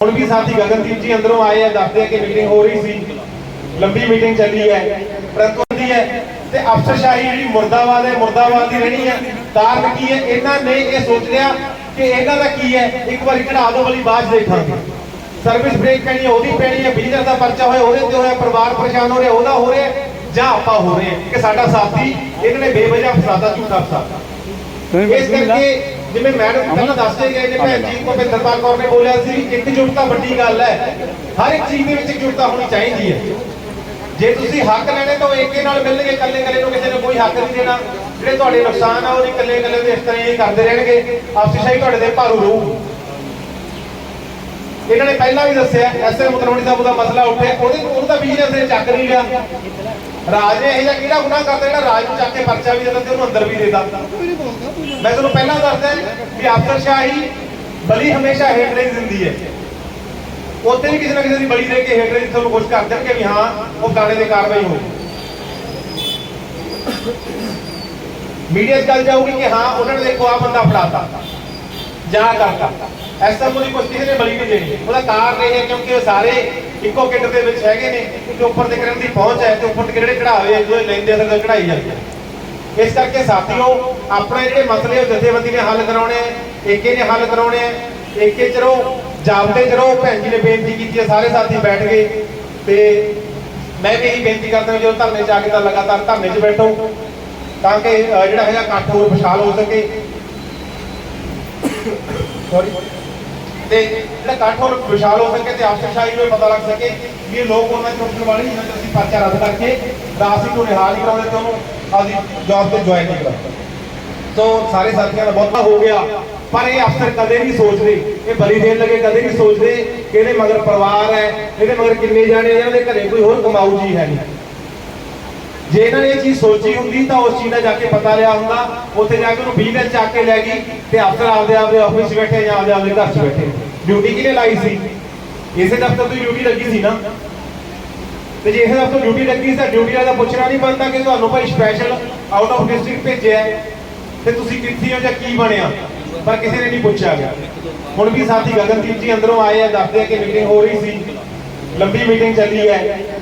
ਹੁਣ ਵੀ ਸਾਥੀ ਗਗਨਦੀਪ ਜੀ ਅੰਦਰੋਂ ਆਏ ਆ ਦੱਸਦੇ ਆ ਕਿ ਮੀਟਿੰਗ ਹੋ ਰਹੀ ਸੀ। ਲੰਬੀ ਮੀਟਿੰਗ ਚੱਲੀ ਹੈ। ਪਰੰਤੂ ਦੀ ਹੈ ਤੇ ਅਫਸਰਸ਼ਾਹੀ ਜਿਹੜੀ ਮੁਰਦਾਬਾਦ ਹੈ ਮੁਰਦਾਬਾਦ ਹੀ ਰਹਿਣੀ ਹੈ। ਕਾਰਨ ਕੀ ਹੈ? ਇਹਨਾਂ ਨੇ ਇਹ ਸੋਚ ਲਿਆ ਕਿ ਇਹਨਾਂ ਦਾ ਕੀ ਹੈ? ਇੱਕ ਵਾਰੀ ਚੜਾ ਦੋ ਵਾਲੀ 'ਚ ਦੇਖਾਂਗੇ। ਸਰਵਿਸ ਬ੍ਰੇਕ ਪੈਣੀ ਹੈ ਉਹਦੀ ਪੈਣੀ ਹੈ ਬਿਜਨਸ ਦਾ ਪਰਚਾ ਹੋਇਆ ਉਹਦੇ ਤੇ ਹੋਇਆ ਪਰਿਵਾਰ ਪਰੇਸ਼ਾਨ ਹੋ ਰਿਹਾ ਉਹਦਾ ਹੋ ਰਿਹਾ ਜਾਂ ਆਪਾਂ ਹੋ ਰਹੇ ਕਿ ਸਾਡਾ ਸਾਥੀ ਇਹਨਾਂ ਨੇ ਬੇਵਜ੍ਹਾ ਫਸਾਦਾ ਝੂਠਾ ਫਸਾਦਾ। ਇਸ ਕਰਕੇ ਜਿਵੇਂ ਮੈਡਮ ਪਹਿਲਾਂ ਦੱਸਦੇ ਗਏ ਨੇ ਭੈਣ ਜੀ ਭੁਪਿੰਦਰਪਾਲ ਕੌਰ ਨੇ ਬੋਲਿਆ ਸੀ ਇਕਜੁੱਟਤਾ ਵੱਡੀ ਗੱਲ ਹੈ। ਹਰ ਇੱਕ ਚੀਜ਼ ਦੇ ਵਿੱਚ ਇਕਜੁੱਟਤਾ ਹੋਣੀ ਚਾਹੀਦੀ ਹੈ। ਜੇ ਤੁਸੀਂ ਹੱਕ ਲੈਣੇ ਤਾਂ ਏਕੇ ਨਾਲ ਮਿਲਣਗੇ ਇਕੱਲੇ ਇਕੱਲੇ ਨੂੰ ਕਿਸੇ ਨੇ ਕੋਈ ਹੱਕ ਨਹੀਂ ਦੇਣਾ। ਜਿਹੜੇ ਤੁਹਾਡੇ ਨੁਕਸਾਨ ਆ ਉਹ ਨਹੀਂ ਇਕੱਲੇ ਇਕੱਲੇ ਦੇ ਇਸ ਤਰ੍ਹਾਂ ਹੀ ਕਰਦੇ ਰਹਿਣਗੇ। ਅਫਸਰਸ਼ਾਹੀ ਤੁਹਾਡੇ ਦੇ ਭਾਰੂ ਰਹੂ। ਇਹਨਾਂ ਨੇ ਪਹਿਲਾਂ ਵੀ ਦੱਸਿਆ ਐਸਏ ਮੁਤਰਵਣੀ ਸਾਹਿਬ ਦਾ ਮਸਲਾ ਉੱਠਿਆ। ਉਹਦੇ ਉਹਨੂੰ ਤਾਂ ਬਿਜ਼ਨਸ ਨੇ ਚੱਕ ਨਹੀਂ ਲਿਆ। ਰਾਜ ਨੇ ਇਹ ਜਿਹਾ ਕਿਹੜਾ ਗੁਨਾਹ ਕਰਦਾ ਜਿਹੜਾ ਰਾਜ ਨੂੰ ਚੱਕ ਕੇ ਪਰਚਾ ਵੀ ਦੇ ਦਿੰਦਾ ਤੇ ਉਹਨੂੰ ਅੰਦਰ ਵੀ ਦੇ ਦਿੰਦਾ ਮੈਂ ਤੁਹਾਨੂੰ ਪਹਿਲਾਂ ਦੱਸਦਾ ਵੀ ਅਫਸਰਸ਼ਾਹੀ ਬਲੀ ਹਮੇਸ਼ਾ ਹੇਟਰੇਜ ਦਿੰਦੀ ਹੈ। ਉੱਥੇ ਵੀ ਕਿਸੇ ਨਾ ਕਿਸੇ ਦੀ ਬਲੀ ਦੇ ਕੇ ਹੇਟਰੇਜ ਤੁਹਾਨੂੰ ਕੁਝ ਕਰ ਦੇਣਗੇ ਵੀ ਹਾਂ, ਉਹ ਗਾਣੇ ਦੇ ਕਾਰਵਾਈ ਹੋਈ ਮੀਡੀਆ 'ਚ ਗੱਲ ਜਾਊਗੀ ਕਿ ਹਾਂ, ਉਹਨਾਂ ਨੇ ਦੇਖੋ ਆ ਬੰਦਾ ਫੜਾਤਾ, ਜਾਂ ਕਰਤਾ। ਐਸਾ ਕੋਈ ਕੁਛ ਕਿਸੇ ਨੇ ਬਲੀ ਨਹੀਂ ਦੇਣੀ ਉਹਦਾ ਕਾਰਨ ਇਹ ਹੈ ਕਿਉਂਕਿ ਉਹ ਸਾਰੇ ਇੱਕੋ ਕਿੱਟ ਦੇ ਵਿੱਚ ਹੈਗੇ ਨੇ ਤੇ ਉੱਪਰ ਤੇ ਕਰਨ ਦੀ ਪਹੁੰਚ ਹੈ ਤੇ ਉੱਪਰ ਤੇ ਜਿਹੜੇ ਚੜਾਵੇ ਜੋ ਲੈਂਦੇ ਅਸਲ ਚੜਾਈ ਜਾਂਦੇ ਇਸ ਕਰਕੇ ਸਾਥੀਓ, ਆਪਣੇ ਜਿਹੜੇ ਮਸਲੇ ਉਹ ਜਥੇਬੰਦੀ ਨੇ ਹੱਲ ਕਰਾਉਣੇ ਏਕੇ ਨੇ ਹੱਲ ਕਰਾਉਣੇ ਏਕੇ ਚ ਰਹੋ ਜਾਬਤੇ ਚ ਰਹੋ, ਭੈਣ ਜੀ ਨੇ ਬੇਨਤੀ ਕੀਤੀ ਹੈ, ਸਾਰੇ ਸਾਥੀ ਬੈਠ ਗਏ। ਤੇ ਮੈਂ ਵੀ ਇਹੀ ਬੇਨਤੀ ਕਰਦਾ ਜਦੋਂ ਧਰਨੇ ਚ ਆ ਕੇ ਤਾਂ ਲਗਾਤਾਰ ਧਰਨੇ 'ਚ ਬੈਠੋ, ਤਾਂ ਕਿ ਜਿਹੜਾ ਹੈਗਾ ਇਕੱਠ ਹੋਰ ਵਿਸ਼ਾਲ ਹੋ ਸਕੇ। ਸੌਰੀ ਤੇ ਜਿਹੜਾ ਇਕੱਠ ਹੋਰ ਵਿਸ਼ਾਲ ਹੋ ਸਕੇ ਤੇ ਅਫਸਰਸ਼ਾਹੀ ਨੂੰ ਪਤਾ ਲੱਗ ਸਕੇ ਵੀ ਇਹ ਲੋਕ ਉਹਨਾਂ ਦੀ ਉੱਠਣ ਵਾਲੀ ਇਹਨਾਂ ਤੇ ਪਰਚਾ ਰੱਦ ਕਰਕੇ ਰਾਸੀ ਨੂੰ ਰਿਹਾਲ ਨਹੀਂ ਕਰਾਉਂਦੇ ਤੇ ਉਹਨੂੰ ਆਪਦੀ ਜੌਬ ਤੇ ਜੁਆਇਨ ਨਹੀਂ ਕਰਾਉਂਦੇ ਸੋ ਸਾਰੇ ਸਾਥੀਆਂ ਦਾ ਬਹੁਤਾ ਹੋ ਗਿਆ। ਪਰ ਇਹ ਅਫਸਰ ਕਦੇ ਨਹੀਂ ਸੋਚਦੇ, ਇਹ ਬਲੀ ਦੇਣ ਲੱਗੇ ਕਦੇ ਨਹੀਂ ਸੋਚਦੇ ਕਿ ਇਹਦੇ ਮਗਰ ਪਰਿਵਾਰ ਹੈ, ਇਹਦੇ ਮਗਰ ਕਿੰਨੇ ਜਾਣੇ ਇਹਨਾਂ ਦੇ ਘਰੇ ਕੋਈ ਹੋਰ ਕਮਾਊ ਜੀ ਹੈ ਨਹੀਂ। ਜੇ ਇਹਨਾਂ ਨੇ ਇਹ ਚੀਜ਼ ਸੋਚੀ ਹੁੰਦੀ ਤਾਂ ਉਸ ਚੀਜ਼ ਦਾ ਜਾ ਕੇ ਪਤਾ ਲਿਆ ਹੁੰਦਾ। ਉੱਥੇ ਜਾ ਕੇ ਉਹਨੂੰ ਬਿਜ਼ਨਸ ਚੱਕ ਕੇ ਲੈ ਗਈ ਤੇ ਅਫਸਰ ਆਪਦੇ ਆਪਦੇ ਆਫਿਸ ਬੈਠੇ ਜਾਂ ਆਪਦੇ ਆਪਦੇ ਘਰ 'ਚ ਬੈਠੇ। ਡਿਊਟੀ ਕਿਹਨੇ ਲਾਈ ਸੀ? ਇਸੇ ਦਫ਼ਤਰ ਤੋਂ ਡਿਊਟੀ ਲੱਗੀ ਸੀ ਨਾ? ਤੇ ਜੇ ਇਸੇ ਦਫ਼ਤਰ ਡਿਊਟੀ ਲੱਗੀ ਸੀ ਤਾਂ ਡਿਊਟੀ ਵਾਲਾ ਪੁੱਛਣਾ ਨਹੀਂ ਬਣਦਾ ਕਿ ਤੁਹਾਨੂੰ ਭਾਈ ਸਪੈਸ਼ਲ ਆਊਟ ਆਫ ਡਿਸਟ੍ਰਿਕਟ ਭੇਜਿਆ ਤੇ ਤੁਸੀਂ ਕਿੱਥੇ ਹੋ ਜਾਂ ਕੀ ਬਣਿਆ? ਪਰ ਕਿਸੇ ਨੇ ਨਹੀਂ ਪੁੱਛਿਆ ਗਿਆ ਹੁਣ ਵੀ ਸਾਥੀ ਗਗਨਦੀਪ ਜੀ ਅੰਦਰੋਂ ਆਏ ਆ, ਦੱਸਦੇ ਆ ਕਿ ਮੀਟਿੰਗ ਹੋ ਰਹੀ ਸੀ। ਲੰਬੀ ਮੀਟਿੰਗ ਚੱਲੀ ਹੈ।